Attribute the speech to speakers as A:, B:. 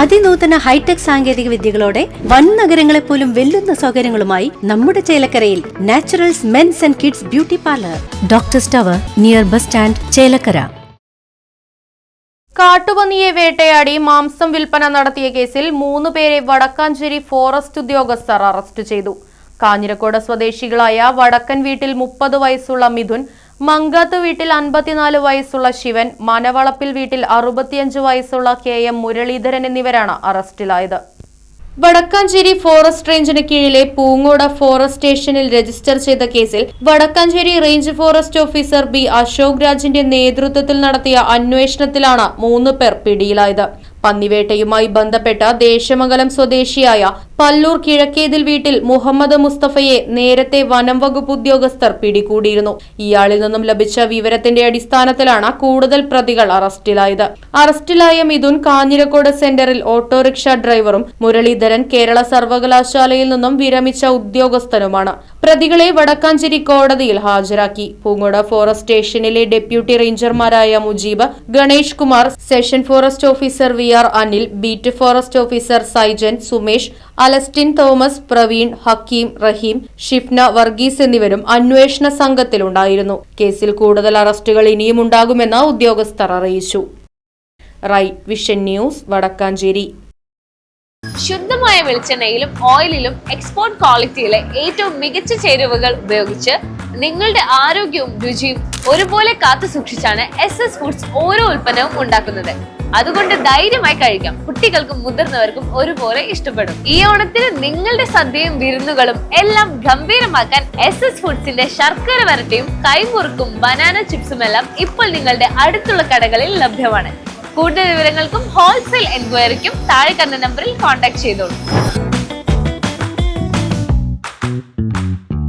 A: അതിനൂതന hi tech സാങ്കേതിക വിദ്യകളോടെ വൻ നഗരങ്ങളെ പോലും വെല്ലുന്ന സൗകര്യങ്ങളുമായി നമ്മുടെ ചേലക്കരയിൽ Naturals men's and kids beauty parlour. Doctor സ്റ്റവർ near bus stand Chelakkara.
B: കാട്ടുപന്നിയെ വേട്ടയാടി മാംസം വിൽപ്പന നടത്തിയ കേസിൽ മൂന്ന് പേരെ വടക്കാഞ്ചേരി ഫോറസ്റ്റ് ഉദ്യോഗസ്ഥർ അറസ്റ്റ് ചെയ്തു. കാഞ്ഞിരക്കോട് സ്വദേശികളായ വടക്കൻ വീട്ടിൽ മുപ്പത് വയസ്സുള്ള മിഥുൻ മങ്കാത്ത് വീട്ടിൽ അൻപത്തിനാല് വയസ്സുള്ള ശിവൻ മനവളപ്പിൽ വീട്ടിൽ അറുപത്തിയഞ്ച് വയസ്സുള്ള കെ എം മുരളീധരൻ എന്നിവരാണ് അറസ്റ്റിലായത്. വടക്കാഞ്ചേരി ഫോറസ്റ്റ് റേഞ്ചിന് കീഴിലെ പൂങ്ങോട ഫോറസ്റ്റ് സ്റ്റേഷനിൽ രജിസ്റ്റർ ചെയ്ത കേസിൽ Vadakkanchery range forest officer B Ashok രാജിന്റെ നേതൃത്വത്തിൽ നടത്തിയ അന്വേഷണത്തിലാണ് മൂന്ന് പേർ പിടിയിലായത്. പന്നിവേട്ടയുമായി ബന്ധപ്പെട്ട ദേശമംഗലം സ്വദേശിയായ പല്ലൂർ കിഴക്കേതിൽ വീട്ടിൽ മുഹമ്മദ് മുസ്തഫയെ നേരത്തെ വനം വകുപ്പ് ഉദ്യോഗസ്ഥർ പിടികൂടിയിരുന്നു. ഇയാളിൽ നിന്നും ലഭിച്ച വിവരത്തിന്റെ അടിസ്ഥാനത്തിലാണ് കൂടുതൽ പ്രതികൾ അറസ്റ്റിലായത്. അറസ്റ്റിലായ മിഥുൻ കാഞ്ഞിരക്കോട് സെന്ററിൽ ഓട്ടോറിക്ഷ ഡ്രൈവറും മുരളീധരൻ കേരള സർവകലാശാലയിൽ നിന്നും വിരമിച്ച ഉദ്യോഗസ്ഥനുമാണ്. പ്രതികളെ വടക്കാഞ്ചേരി കോടതിയിൽ ഹാജരാക്കി. പൂങ്ങോട് ഫോറസ്റ്റ് സ്റ്റേഷനിലെ deputy റേഞ്ചർമാരായ Mujeeb Ganesh Kumar section forest officer V R Anil beat forest officer Saijan Sumesh Alastin Thomas Praveen Hakeem Raheem Shifna Varghese എന്നിവരും അന്വേഷണ സംഘത്തിലുണ്ടായിരുന്നു. കേസിൽ കൂടുതൽ അറസ്റ്റുകൾ ഇനിയും ഉണ്ടാകുമെന്ന് ഉദ്യോഗസ്ഥർ അറിയിച്ചു. Rai vision news Vadakkanchery.
C: ശുദ്ധമായ വെളിച്ചെണ്ണയിലും ഓയിലിലും എക്സ്പോർട്ട് ക്വാളിറ്റിയിലെ ഏറ്റവും മികച്ച ചേരുവകൾ ഉപയോഗിച്ച് നിങ്ങളുടെ ആരോഗ്യവും രുചിയും ഒരുപോലെ കാത്തു സൂക്ഷിച്ചാണ് എസ് എസ് ഫുഡ്സ് ഓരോ ഉൽപ്പന്നവും ഉണ്ടാക്കുന്നത്. അതുകൊണ്ട് ധൈര്യമായി കഴിക്കാം. കുട്ടികൾക്കും മുതിർന്നവർക്കും ഒരുപോലെ ഇഷ്ടപ്പെടും. ഈ ഓണത്തിന് നിങ്ങളുടെ സദ്യയും വിരുന്നുകളും എല്ലാം ഗംഭീരമാക്കാൻ എസ് എസ് ഫുഡ്സിന്റെ ശർക്കര വരട്ടിയും കൈമുറുക്കും ബനാന ചിപ്സും എല്ലാം ഇപ്പോൾ നിങ്ങളുടെ അടുത്തുള്ള കടകളിൽ ലഭ്യമാണ്. കൂടുതൽ വിവരങ്ങൾക്കും ഹോൾസെയിൽ എൻക്വയറിക്കും താഴെ കണ്ട നമ്പറിൽ കോൺടാക്ട് ചെയ്തോളൂ.